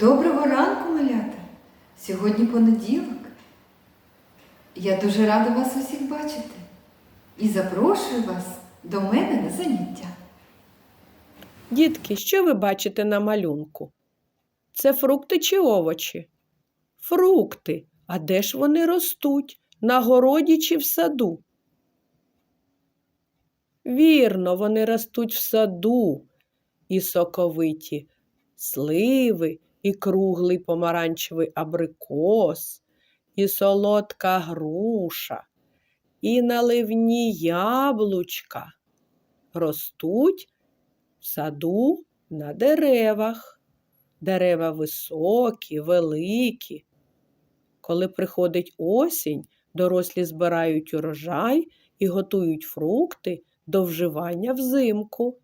Доброго ранку, малята! Сьогодні понеділок. Я дуже рада вас усіх бачити і запрошую вас до мене на заняття. Дітки, що ви бачите на малюнку? Це фрукти чи овочі? Фрукти. А де ж вони ростуть? На городі чи в саду? Вірно, вони ростуть в саду. І соковиті сливи, і круглий помаранчевий абрикос, і солодка груша, і наливні яблучка. Ростуть в саду на деревах. Дерева високі, великі. Коли приходить осінь, дорослі збирають урожай і готують фрукти до вживання взимку.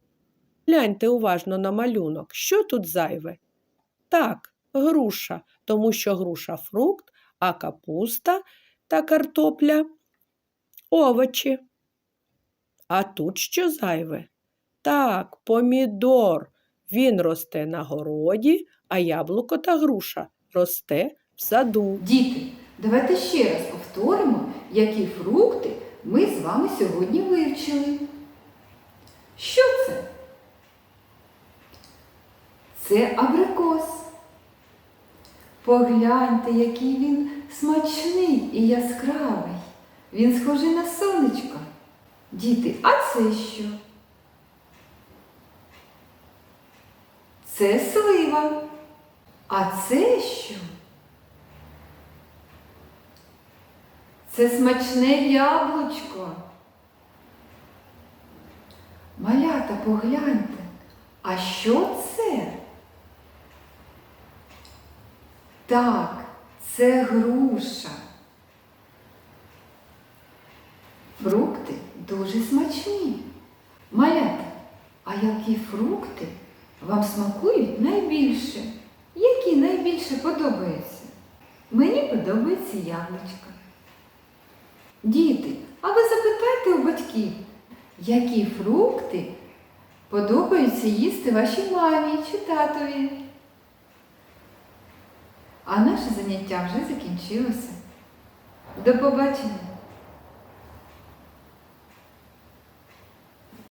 Гляньте уважно на малюнок, що тут зайве? Так, груша, тому що груша фрукт, а капуста та картопля овочі. А тут що зайве? Так, помідор. Він росте на городі, а яблуко та груша росте в саду. Діти, давайте ще раз повторимо, які фрукти ми з вами сьогодні вивчили. Що це? Це абрикос. Погляньте, який він смачний і яскравий. Він схожий на сонечко. Діти, а це що? Це слива. А це що? Це смачне яблучко. Малята, погляньте. А що це? Так, це груша. Фрукти дуже смачні. Малята, а які фрукти вам смакують найбільше? Які найбільше подобаються? Мені подобається яблучко. Діти, а ви запитайте у батьків, які фрукти подобаються їсти вашій мамі чи татові? А наше заняття вже закінчилося. До побачення!